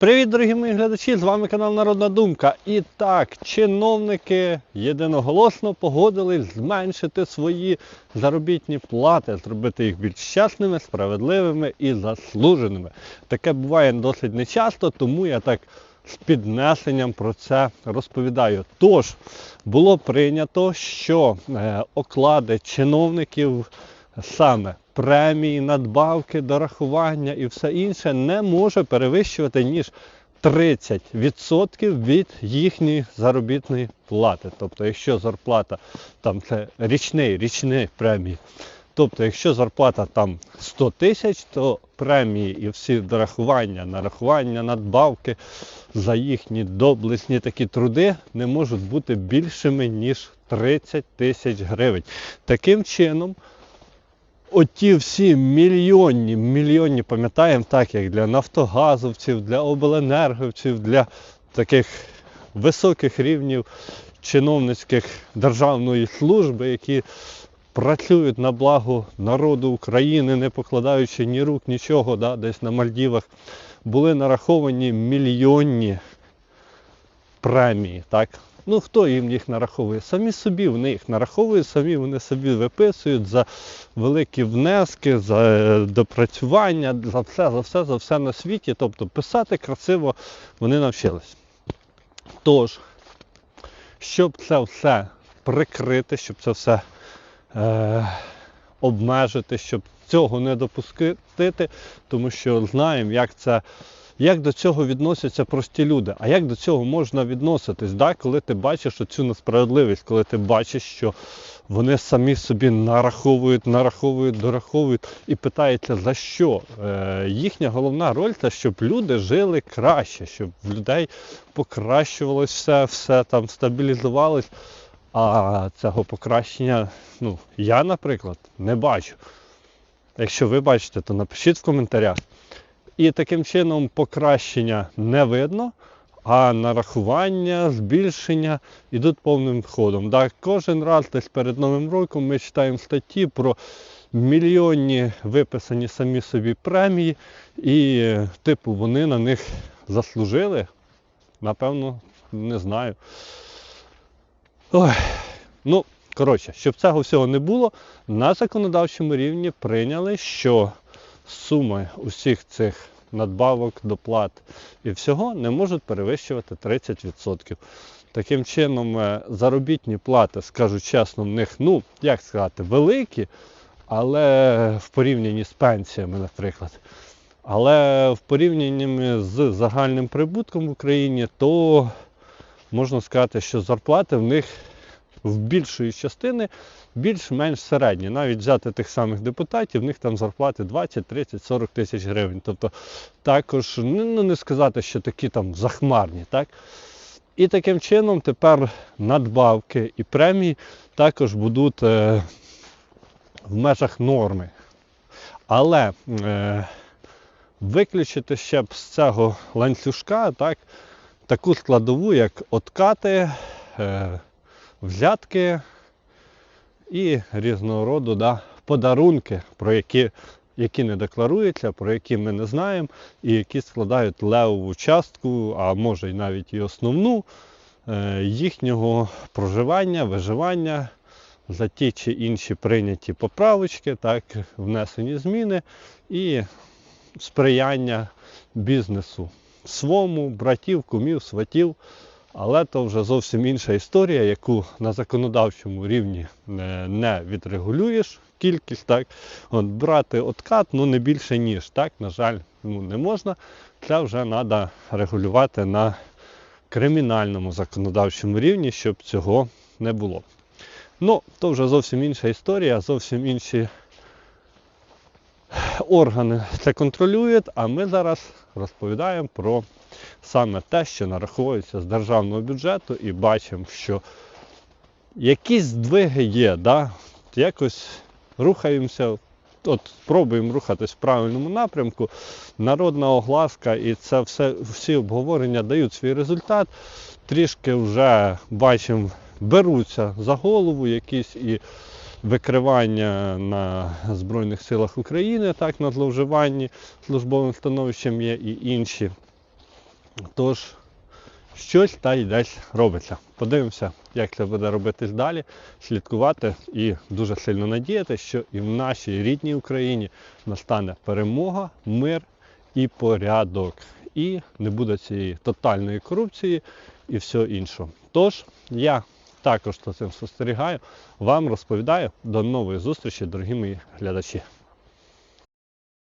Привіт, дорогі мої глядачі! З вами канал Народна Думка. І так, чиновники єдиноголосно погодились зменшити свої заробітні плати, зробити їх більш чесними, справедливими і заслуженими. Таке буває досить нечасто, тому я так з піднесенням про це розповідаю. Тож було прийнято, що е, оклади чиновників саме премії, надбавки, дорахування і все інше не може перевищувати ніж 30% від їхньої заробітної плати. Тобто, якщо зарплата там це річний, річні премії. Тобто, якщо зарплата там 100 тисяч, то премії і всі дорахування, нарахування, надбавки за їхні доблесні такі труди не можуть бути більшими, ніж 30 тисяч гривень. Таким чином, оті всі мільйонні, мільйонні, пам'ятаємо, так як для нафтогазовців, для обленерговців, для таких високих рівнів чиновницьких державної служби, які працюють на благо народу України, не покладаючи ні рук, нічого, да, десь на Мальдівах, були нараховані мільйонні премії. так. Ну хто їм їх нараховує? Самі собі вони їх нараховують, самі вони собі виписують за великі внески, за е, допрацювання, за все, за все, за все на світі. Тобто писати красиво вони навчились. Тож, щоб це все прикрити, щоб це все е, обмежити, щоб цього не допустити, тому що знаємо, як це. Як до цього відносяться прості люди? А як до цього можна відноситись, да? коли ти бачиш оцю несправедливість, коли ти бачиш, що вони самі собі нараховують, нараховують, дораховують і питаються за що? Е, їхня головна роль це щоб люди жили краще, щоб в людей покращувалось все, все там стабілізувалось. А цього покращення, ну, я, наприклад, не бачу. Якщо ви бачите, то напишіть в коментарях. І таким чином покращення не видно, а нарахування, збільшення йдуть повним ходом. Да, Кожен раз десь перед Новим роком ми читаємо статті про мільйонні виписані самі собі премії, і типу вони на них заслужили. Напевно, не знаю. Ой. Ну, коротше, щоб цього всього не було, на законодавчому рівні прийняли, що суми усіх цих надбавок, доплат і всього не можуть перевищувати 30%. Таким чином, е, заробітні плати, скажу чесно, в них, ну, як сказати, великі, але в порівнянні з пенсіями, наприклад. Але в порівнянні з загальним прибутком в Україні, то можна сказати, що зарплати в них в більшої частини більш-менш середні. Навіть взяти тих самих депутатів, в них там зарплати 20, 30, 40 тисяч гривень. Тобто також ну не сказати, що такі там захмарні. так? І таким чином тепер надбавки і премії також будуть е, в межах норми. Але е, виключити ще б з цього ланцюжка так, таку складову, як откати, е, взятки і різного роду да, подарунки, про які які не декларуються, про які ми не знаємо, і які складають левову частку, а може й навіть і основну е, їхнього проживання, виживання за ті чи інші прийняті поправочки, так, внесені зміни і сприяння бізнесу свому, братів, кумів, сватів. Але то вже зовсім інша історія, яку на законодавчому рівні не, не відрегулюєш кількість. так. От Брати откат ну не більше ніж. так, На жаль, ну, не можна. Це вже треба регулювати на кримінальному законодавчому рівні, щоб цього не було. Ну, то вже зовсім інша історія, зовсім інші органи це контролюють, а ми зараз розповідаємо про саме те, що нараховується з державного бюджету, і бачимо, що якісь здвиги є, да? якось рухаємося, от спробуємо рухатись в правильному напрямку. Народна огласка і це все, всі обговорення дають свій результат. Трішки вже бачимо, беруться за голову якісь і викривання на Збройних силах України, так, на зловживанні службовим становищем є і інші Тож, щось та й десь робиться. Подивимося, як це буде робитись далі, слідкувати і дуже сильно надіяти, що і в нашій рідній Україні настане перемога, мир і порядок. І не буде цієї тотальної корупції і всього іншого. Тож, я також за цим спостерігаю, вам розповідаю. До нової зустрічі, дорогі мої глядачі.